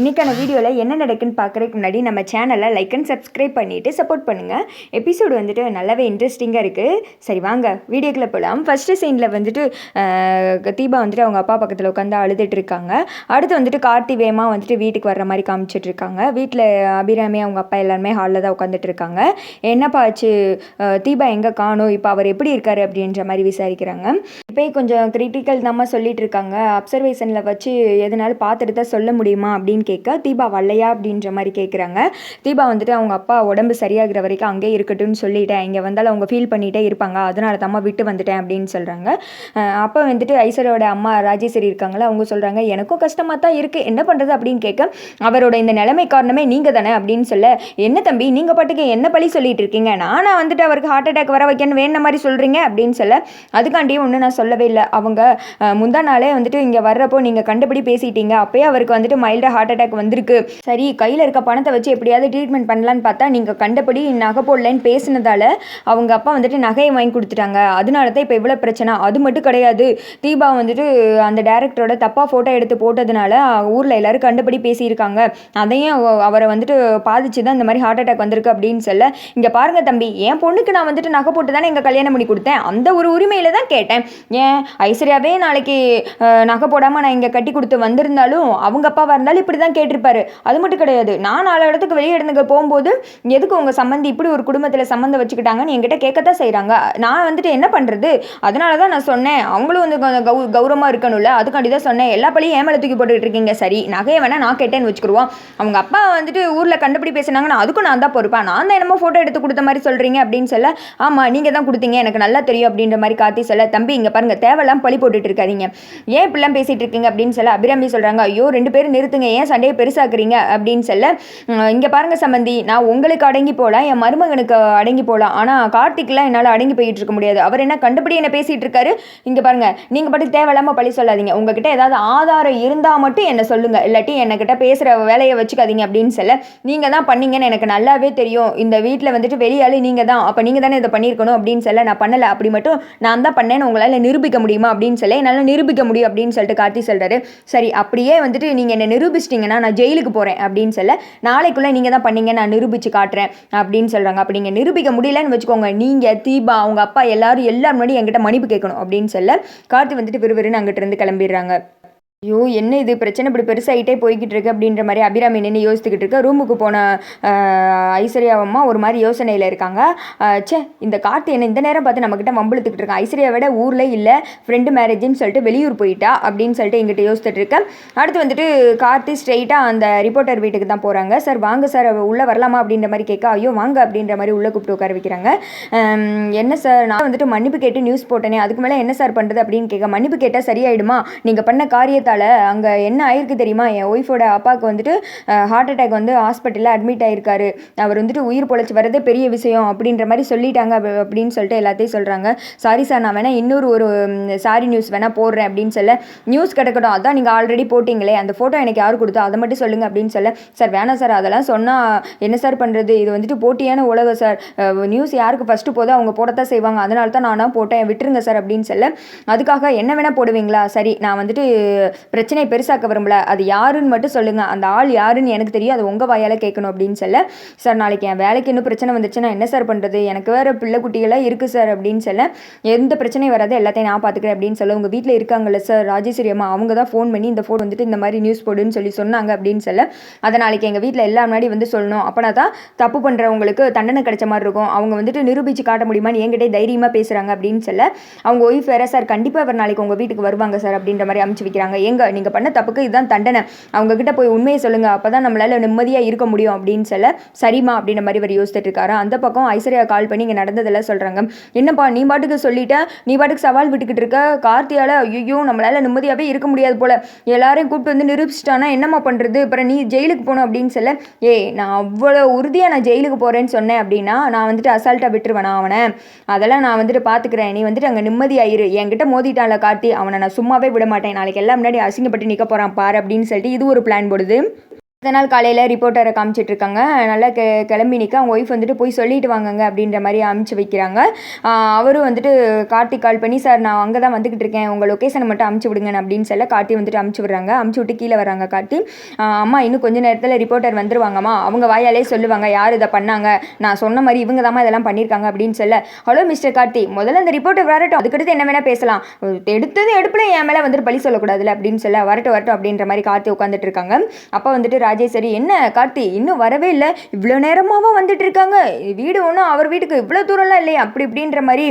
இன்றைக்கான வீடியோவில் என்ன நடக்குன்னு பார்க்குறதுக்கு முன்னாடி நம்ம சேனலை லைக் அண்ட் சப்ஸ்கிரைப் பண்ணிவிட்டு சப்போர்ட் பண்ணுங்கள் எபிசோடு வந்துட்டு நல்லாவே இன்ட்ரெஸ்டிங்காக இருக்குது சரி வாங்க வீடியோக்குள்ளே போகலாம் ஃபஸ்ட்டு சீனில் வந்துட்டு தீபா வந்துட்டு அவங்க அப்பா பக்கத்தில் உட்காந்து அழுதுட்டு இருக்காங்க. அடுத்து வந்துட்டு கார்த்தி வேமா வந்துட்டு வீட்டுக்கு வர்ற மாதிரி காமிச்சிட்டு இருக்காங்க. வீட்டில் அபிராமி அவங்க அப்பா எல்லாருமே ஹாலில் தான் உட்காந்துட்டு இருக்காங்க. என்னப்பா ஆச்சு? தீபா எங்கே காணும்? இப்போ அவர் எப்படி இருக்கார் அப்படின்ற மாதிரி விசாரிக்கிறாங்க. இப்போ கொஞ்சம் கிரிட்டிக்கல் தாம்மா சொல்லிட்டு இருக்காங்க. அப்சர்வேஷனில் வச்சு எதனாலும் பார்த்துட்டு தான் சொல்ல முடியுமா அப்படின்னு கேட்க தீபா வரலையா அப்படின்ற மாதிரி கேட்குறாங்க தீபா வந்துட்டு அவங்க அப்பா உடம்பு சரியாகிற வரைக்கும் அங்கேயே இருக்கட்டும்னு சொல்லிட்டேன் இங்கே வந்தாலும் அவங்க ஃபீல் பண்ணிகிட்டே இருப்பாங்க. அதனால தம்மா விட்டு வந்துட்டேன் அப்படின்னு சொல்கிறாங்க அப்போ வந்துட்டு ஐஸ்வரோட அம்மா ராஜேஸ்வரி இருக்காங்களா அவங்க சொல்கிறாங்க எனக்கும் கஷ்டமாக தான் இருக்குது என்ன பண்ணுறது அப்படின்னு கேட்க அவரோட இந்த நிலைமை காரணமே நீங்கள் தானே? அப்படின்னு சொல்ல என்ன தம்பி நீங்கள் பாட்டுக்கு என்ன பழி சொல்லிட்டு இருக்கீங்க? நானாக வந்துட்டு அவருக்கு ஹார்ட் அட்டாக் வர வைக்கணும் வேண மாதிரி சொல்கிறீங்க அப்படின்னு சொல்ல அதுக்காண்டியும் ஒன்றும் நான் சொல்லவே இல்லை. அவங்க முந்தா நாளே வந்துட்டு இங்கே வர்றப்போ நீங்கள் கண்டுபிடி பேசிட்டீங்க. அப்போயே அவருக்கு வந்துட்டு மைல்டாக ஹார்ட் ஹார்ட் அட்டாக் வந்திருக்கு. சரி கையில் இருக்க பணத்தை வச்சு எப்படியாவது ட்ரீட்மெண்ட் பண்ணலான்னு பார்த்தா நீங்கள் கண்டபடி நகை போடலன்னு பேசினதால அவங்க அப்பா வந்துட்டு நகையை வாங்கி கொடுத்துட்டாங்க. அதனால தான் இப்போ இவ்வளோ பிரச்சனை. அது மட்டும் கிடையாது. தீபா வந்துட்டு அந்த டேரக்டரோட தப்பாக ஃபோட்டோ எடுத்து போட்டதுனால ஊரில் எல்லோரும் கண்டபடி பேசியிருக்காங்க. அதையும் அவரை வந்துட்டு பாதிச்சு தான் இந்த மாதிரி ஹார்ட் அட்டாக் வந்திருக்கு அப்படின்னு சொல்ல இங்கே பாருங்க தம்பி என் பொண்ணுக்கு நான் வந்துட்டு நகை போட்டு தானே எங்கள் கல்யாணம் பண்ணி கொடுத்தேன். அந்த ஒரு உரிமையில் தான் கேட்டேன். ஏன்? ஐஸ்வர்யாவே நாளைக்கு நகை போடாமல் நான் இங்கே கட்டி கொடுத்து வந்திருந்தாலும் அவங்க அப்பாவாக இருந்தாலும் இப்படி தான் கேட்டிருப்பாரு. அது மட்டும் கிடையாது. நான் நாலு இடத்துக்கு வெளியே இடத்துக்கு போகும்போது எதுக்கு உங்கள் சம்மந்தி இப்படி ஒரு குடும்பத்தில் சம்மந்தம் வச்சுக்கிட்டாங்கன்னு என்கிட்ட கேட்கத்தான் செய்கிறாங்க நான் வந்துட்டு என்ன பண்ணுறது அதனால தான் நான் சொன்னேன். அவங்களும் வந்து கொஞ்சம் கௌ கௌரவமாக இருக்கணும்ல. அதுக்காண்டி தான் சொன்னேன். எல்லா பழியும் ஏமலை தூக்கி போட்டுக்கிட்டு இருக்கீங்க? சரி நகையை வேணால் நான் கேட்டேன்னு வச்சுக்கிடுவோம். அவங்க அப்பா வந்துட்டு ஊரில் கண்டுபிடி பேசினாங்கன்னா அதுக்கும் நான் தான் பொறுப்பேன் நான் தான் என்னமோ ஃபோட்டோ எடுத்து கொடுத்த மாதிரி சொல்கிறீங்க அப்படின்னு சொல்ல ஆமாம் நீங்கள் தான் கொடுத்தீங்க. எனக்கு நல்லா தெரியும் அப்படின்ற மாதிரி கார்த்தி சொல்ல தம்பி இங்கே பாருங்க தேவையெல்லாம் பழி போட்டுட்டு இருக்காதீங்க. ஏன் இப்படிலாம் பேசிகிட்டு இருக்கீங்க? அப்படின்னு சொல்ல அபிராமி சொல்கிறாங்க ஐயோ ரெண்டு பேரும் நிறுத்துங்க. ஏன் சண்டையை பெருசாக்குறீங்க அப்படின்னு சொல்ல இங்கே பாருங்க சம்பந்தி நான் உங்களுக்கு அடங்கி போகலாம் என் மருமகனுக்கு அடங்கி போகலாம் ஆனால் கார்த்திக்லாம் என்னால் அடங்கி போயிட்டு இருக்க முடியாது. அவர் என்ன கண்டுபிடி என்ன பேசிட்டு இருக்காரு? இங்கே பாருங்க நீங்கள் பாட்டுக்கு தேவையில்லாமல் பழி சொல்லாதீங்க. உங்ககிட்ட ஏதாவது ஆதாரம் இருந்தால் மட்டும் என்ன சொல்லுங்க. இல்லாட்டி என்கிட்ட பேசுகிற வேலையை வச்சுக்காதீங்க அப்படின்னு சொல்ல நீங்கள் தான் பண்ணீங்கன்னு எனக்கு நல்லாவே தெரியும். இந்த வீட்டில் வந்துட்டு வெளியாலே நீங்கள் தான். அப்போ நீங்கள் தானே இதை பண்ணியிருக்கணும் அப்படின்னு சொல்ல நான் பண்ணலை. அப்படி மட்டும் நான் தான் பண்ணேன்னு உங்களால் நிரூபிக்க முடியுமா? அப்படின்னு சொல்ல என்னால் நிரூபிக்க முடியும் அப்படின்னு சொல்லிட்டு கார்த்தி சொல்கிறாரு சரி அப்படியே வந்துட்டு நீங்கள் என்னை பண்ணிட்டீங்கன்னா நான் ஜெயிலுக்கு போகிறேன் அப்படின்னு சொல்ல நாளைக்குள்ளே நீங்கள் தான் பண்ணீங்க நான் நிரூபித்து காட்டுறேன் அப்படின்னு சொல்கிறாங்க அப்படி நீங்கள் நிரூபிக்க முடியலன்னு வச்சுக்கோங்க. நீங்கள் தீபா அவங்க அப்பா எல்லாரும் எல்லாரும் முன்னாடி என்கிட்ட மன்னிப்பு கேட்கணும் அப்படின்னு சொல்ல கார்த்தி வந்துட்டு விறுவிறுன்னு அங்கிட்ட இருந்து கிளம்பிடுறாங்க. ஐயோ என்ன இது? பிரச்சனை இப்படி பெருசாகிட்டே போய்கிட்டு இருக்கு அப்படின்ற மாதிரி அபிராமி நின்று யோசித்துக்கிட்டு இருக்க. ரூமுக்கு போன ஐஸ்வர்யாவம்மா ஐஸ்வர்யா அம்மா ஒரு மாதிரி யோசனையில் இருக்காங்க. ச்சே இந்த கார்த்தி என்ன இந்த நேரம் பார்த்து நம்மக்கிட்ட வம்பிழுத்துக்கிட்டு இருக்கான். ஐஸ்வர்யா விட ஊரில் இல்லை ஃப்ரெண்டு மேரேஜ்னு சொல்லிட்டு வெளியூர் போயிட்டா அப்படின்னு சொல்லிட்டு எங்கிட்ட யோசித்துட்டு இருக்கேன் அடுத்து வந்துட்டு கார்த்தி ஸ்ட்ரெயிட்டாக அந்த ரிப்போர்ட்டர் வீட்டுக்கு தான் போகிறாங்க சார் வாங்க சார் உள்ளே வரலாமா? அப்படின்ற மாதிரி கேட்க ஐயோ வாங்க அப்படின்ற மாதிரி உள்ளே கூப்பிட்டு உட்கார வைக்கிறாங்க. என்ன சார் நான் வந்துட்டு மன்னிப்பு கேட்டு நியூஸ் போட்டேனே அதுக்கு மேலே என்ன சார் பண்ணுறது அப்படின்னு கேட்க மன்னிப்பு கேட்டால் சரியாயிடுமா? நீங்கள் பண்ண காரியத்தை அமெரிக்காவில் அங்கே என்ன ஆயிருக்கு தெரியுமா? என் ஒய்ஃபோட அப்பாவுக்கு வந்துட்டு ஹார்ட் அட்டாக் வந்து ஹாஸ்பிட்டலில் அட்மிட் ஆயிருக்காரு. அவர் வந்துட்டு உயிர் பொழைச்சி வரதே பெரிய விஷயம் அப்படின்ற மாதிரி சொல்லிட்டாங்க அப்படின்னு சொல்லிட்டு எல்லாத்தையும் சொல்கிறாங்க சாரி சார் நான் வேணால் இன்னொரு ஒரு சாரி நியூஸ் வேணால் போடுறேன் அப்படின்னு சொல்ல நியூஸ் கிடக்கட்டும். அதான் நீங்கள் ஆல்ரெடி போட்டிங்களே. அந்த ஃபோட்டோ எனக்கு யார் கொடுத்தோ அதை மட்டும் சொல்லுங்கள் அப்படின்னு சொல்ல சார் வேணாம் சார் அதெல்லாம் சொன்னால் என்ன சார் பண்ணுறது இது வந்துட்டு போட்டியான உலகம் சார் நியூஸ் யாருக்கு ஃபஸ்ட்டு போதோ அவங்க போடத்தான் செய்வாங்க. அதனால தான் நானாக போட்டேன். விட்டுருங்க சார் அப்படின்னு சொல்ல அதுக்காக என்ன வேணால் போடுவீங்களா? சரி நான் வந்துட்டு பிரச்சனையை பெருசாக்க விரும்பல. அது யாருன்னு மட்டும் சொல்லுங்கள் அந்த ஆள் யாருன்னு எனக்கு தெரியும். அது உங்கள் வாயால் கேட்கணும் அப்படின்னு சொல்ல சார் நாளைக்கு என் வேலைக்கு இன்னும் பிரச்சனை வந்துச்சுன்னா என்ன சார் பண்ணுறது எனக்கு வேறு பிள்ளை குட்டிகளாக இருக்குது சார் அப்படின்னு சொல்ல எந்த பிரச்சனையும் வராது. எல்லாத்தையும் நான் பார்த்துக்கிறேன் அப்படின்னு சொல்ல உங்கள் வீட்டில் இருக்காங்கல்ல சார் ராஜேஸ்வரி அம்மா அவங்க தான் ஃபோன் பண்ணி இந்த ஃபோன் வந்துட்டு இந்த மாதிரி நியூஸ் போடுன்னு சொல்லி சொன்னாங்க அப்படின்னு சொல்ல அதை நாளைக்கு எங்கள் வீட்டில் எல்லா முன்னாடி வந்து சொல்லணும். அப்போனா தான் தப்பு பண்ணுறவங்களுக்கு தண்டனை கிடைச்ச மாதிரி இருக்கும். அவங்க வந்துட்டு நிரூபித்து காட்ட முடியுமான்னு என்கிட்ட தைரியமாக பேசுகிறாங்க அப்படின்னு சொல்ல அவங்க ஒய்ஃப் வேற சார் கண்டிப்பாக அவர் நாளைக்கு உங்கள் வீட்டுக்கு வருவாங்க சார் அப்படின்ற மாதிரி அமுச்சு வைக்கிறாங்க. எங்க? நீங்கள் பண்ண தப்புக்கு இதுதான் தண்டனை. அவங்க கிட்ட போய் உண்மையை சொல்லுங்க. அப்போ தான் நம்மளால நிம்மதியாக இருக்க முடியும் அப்படின்னு சொல்ல சரிம்மா அப்படின்ற மாதிரி அவர் யோசிச்சுட்டு இருக்காரு. அந்த பக்கம் ஐஸ்வர்யா கால் பண்ணி இங்கே நடந்ததெல்லாம் சொல்கிறாங்க என்னப்பா நீ பாட்டுக்கு சொல்லிட்ட? நீ பாட்டுக்கு சவால் விட்டுக்கிட்டு இருக்க? கார்த்தியால் ஐயோ நம்மளால் நிம்மதியாகவே இருக்க முடியாது போல. எல்லாரையும் கூப்பிட்டு வந்து நிரூபிச்சிட்டானா? என்னம்மா பண்ணுறது அப்புறம் நீ ஜெயிலுக்கு போகணும் அப்படின்னு சொல்ல ஏய் நான் அவ்வளோ உறுதியாக நான் ஜெயிலுக்கு போகிறேன்னு சொன்னேன் அப்படின்னா நான் வந்துட்டு அசால்ட்டாக விட்டுருவேனா அவனை? அதெல்லாம் நான் வந்துட்டு பார்த்துக்கிறேன் நீ வந்துட்டு அங்கே நிம்மதியாயிரு என்கிட்ட மோதிட்டான்ல கார்த்தி. அவனை நான் சும்மாவே விட மாட்டேன். நாளைக்கு எல்லாம் முன்னாடி அசிங்கப்பட்டு நிற்க போகிறான் பாரு அப்படின்னு சொல்லிட்டு இது ஒரு பிளான் போடுது. அடுத்த நாள் காலையில் ரிப்போர்ட்டரை காமிச்சிட்டு இருக்காங்க நல்லா கெ கிளம்பி நிற்க அவங்க ஒய்ஃப் வந்துட்டு போய் சொல்லிட்டு வாங்கங்க அப்படின்ற மாதிரி அமுச்சு வைக்கிறாங்க. அவரும் வந்துட்டு கார்த்திக் கால் பண்ணி சார் நான் அங்கே தான் வந்துக்கிட்டு இருக்கேன் உங்கள் லொக்கேஷனை மட்டும் அமுச்சு விடுங்க அப்படின்னு சொல்ல கார்த்தி வந்துட்டு அமுச்சு விடுறாங்க. அமுச்சு விட்டு கீழே வராங்க கார்த்தி. அம்மா இன்னும் கொஞ்ச நேரத்தில் ரிப்போர்ட்டர் வந்துருவாங்கம்மா. அவங்க வாயாலே சொல்லுவாங்க யார் இதை பண்ணாங்க? நான் சொன்ன மாதிரி இவங்க தான் இதெல்லாம் பண்ணியிருக்காங்க அப்படின்னு சொல்ல ஹலோ மிஸ்டர் கார்த்தி. முதல்ல அந்த ரிப்போர்ட்டர் வரட்டும். அதுக்கடுத்து என்ன வேணால் பேசலாம். எடுத்தது எடுப்பில் என் மேலே வந்துட்டு பழி சொல்லக்கூடாதுல அப்படின்னு சொல்ல வரட்டும் வரட்டும் அப்படின்ற மாதிரி கார்த்தி உட்காந்துட்டு இருக்காங்க அப்போ வந்துட்டு ராஜேஸ்வரி என்ன கார்த்தி? இன்னும் வரவே இல்லை. இவ்வளோ நேரமாகவும் வந்துட்டு இருக்காங்க? வீடு ஒன்றும் அவர் வீட்டுக்கு இவ்வளோ தூரம்லாம் இல்லையா. அப்படி இப்படின்ற மாதிரி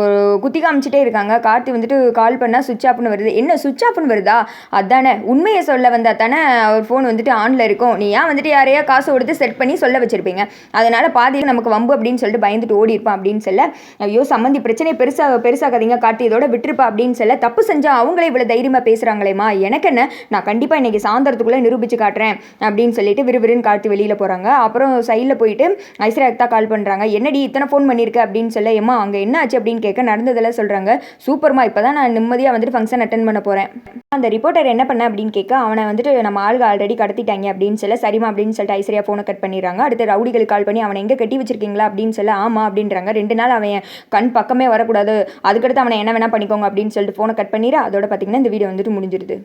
ஒரு குத்தி காமிச்சிட்டே இருக்காங்க. கார்த்தி வந்துட்டு கால் பண்ணால் சுவிட்ச் ஆஃப்னு வருது. என்ன சுவிட்ச் ஆஃப்னு வருதா? அதானே உண்மையை சொல்ல வந்தால் தானே அவர் ஃபோன் வந்துட்டு ஆனில் இருக்கும். நீ ஏன் வந்துட்டு யாரையா காசு கொடுத்து செட் பண்ணி சொல்ல வச்சுருப்பீங்க? அதனால் பாதியில் நமக்கு வம்பு அப்படின்னு சொல்லிட்டு பயந்துட்டு ஓடி இருப்பான் அப்படின்னு சொல்ல ஐயோ சம்மந்தி பிரச்சனை பெருசாக பெருசாகாதீங்க கார்த்தி இதோட விட்டுருப்பா அப்படின்னு சொல்ல தப்பு செஞ்சால் அவங்களே இவ்வளோ தைரியமாக பேசுகிறாங்களேம்மா எனக்கு என்ன? நான் கண்டிப்பாக இன்றைக்கி சாயந்தரத்துக்குள்ளே நிரூபித்து காட்டுறேன். அப்படின்னு சொல்லிட்டு விறுவிறுன்னு கார்த்தி வெளியில் போகிறாங்க அப்புறம் சைடில் போயிட்டு ஐஸ்வர்யா தான் கால் பண்ணுறாங்க என்னடி இத்தனை ஃபோன் பண்ணியிருக்க அப்படின்னு சொல்ல ஏம்மா அங்கே என்ன ஆச்சு? அப்படின்னு கேட்க நடந்ததெல்லாம் சொல்கிறாங்க சூப்பர்மா இப்போ தான் நான் நிம்மதியாக வந்துட்டு ஃபங்க்ஷன் அட்டன் பண்ண போகிறேன் அந்த ரிப்போர்ட்டர் என்ன பண்ண அப்படின்னு கேட்க அவனை வந்துட்டு நம்ம ஆளுக ஆல்ரெடி கடத்திட்டாங்க. அப்படின்னு சொல்ல சரிமா அப்படின்னு சொல்லிட்டு ஐஸ்வர்யா ஃபோனை கட் பண்ணிடுறாங்க. அடுத்து ரவுடிகளுக்கு கால் பண்ணி அவனை எங்கே கட்டி வச்சிருக்கீங்களா? அப்படின்னு சொல்ல ஆமாம் அப்படின்றாங்க. ரெண்டு நாள் அவன் கண் பக்கமே வரக்கூடாது. அதுக்கடுத்து அவனை என்ன வேணா பண்ணிக்கோங்க அப்படின்னு சொல்லிட்டு ஃபோனை கட் பண்ணிடுற அதோட பார்த்தீங்கன்னா இந்த வீடியோ வந்துட்டு முடிஞ்சிருது.